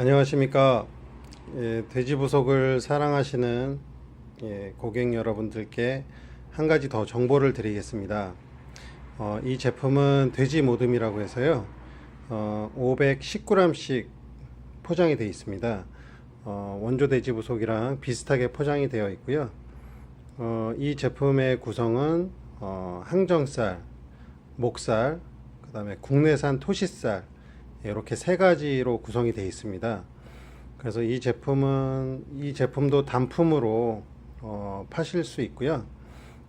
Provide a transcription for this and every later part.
안녕하십니까. 예, 돼지 부속을 사랑하시는 예, 고객 여러분들께 한 가지 더 정보를 드리겠습니다. 어, 이 제품은 돼지 모듬이라고 해서요. 어, 519g씩 포장이 되어 있습니다. 어, 원조 돼지 부속이랑 비슷하게 포장이 되어 있고요. 어, 이 제품의 구성은 어, 항정살, 목살, 그 다음에 국내산 토시살 이렇게 세 가지로 구성이 되어 있습니다. 그래서 이 제품은 이 제품도 단품으로 어, 파실 수 있고요.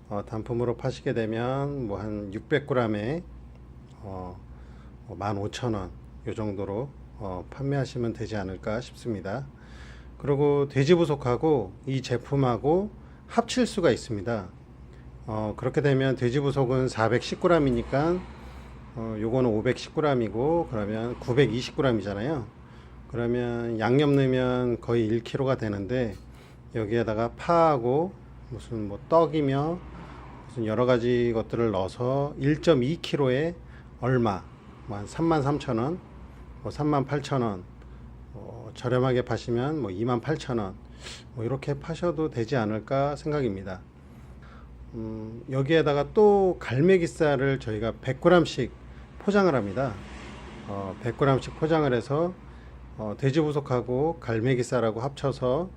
어, 단품으로 파시게 되면 뭐 한 600g에 어, 15,000원 요 정도로 어, 판매하시면 되지 않을까 싶습니다. 그리고 돼지 부속하고 이 제품하고 합칠 수가 있습니다. 어, 그렇게 되면 돼지 부속은 410g이니까 어, 요거는 510g이고 그러면 920g이잖아요. 그러면 양념 넣으면 거의 1kg가 되는데 여기에다가 파하고 무슨 뭐 떡이며 무슨 여러 가지 것들을 넣어서 1.2kg에 얼마 뭐한 33,000원, 뭐 38,000원 어, 저렴하게 파시면 뭐 28,000원 뭐 이렇게 파셔도 되지 않을까 생각입니다. 음, 여기에다가 또 갈매기살을 저희가 100g씩 포장을 합니다. 어, 100g씩 포장을 해서 어, 돼지 부속하고 갈매기살하고 합쳐서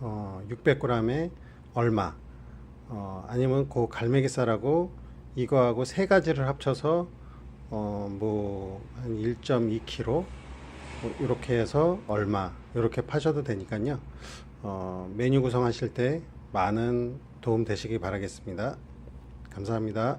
어, 600g에 얼마 어, 아니면 그 갈매기살하고 이거하고 세 가지를 합쳐서 어, 뭐 한 1.2kg 뭐 이렇게 해서 얼마 이렇게 파셔도 되니까요. 어, 메뉴 구성하실 때 많은 도움 되시기 바라겠습니다. 감사합니다.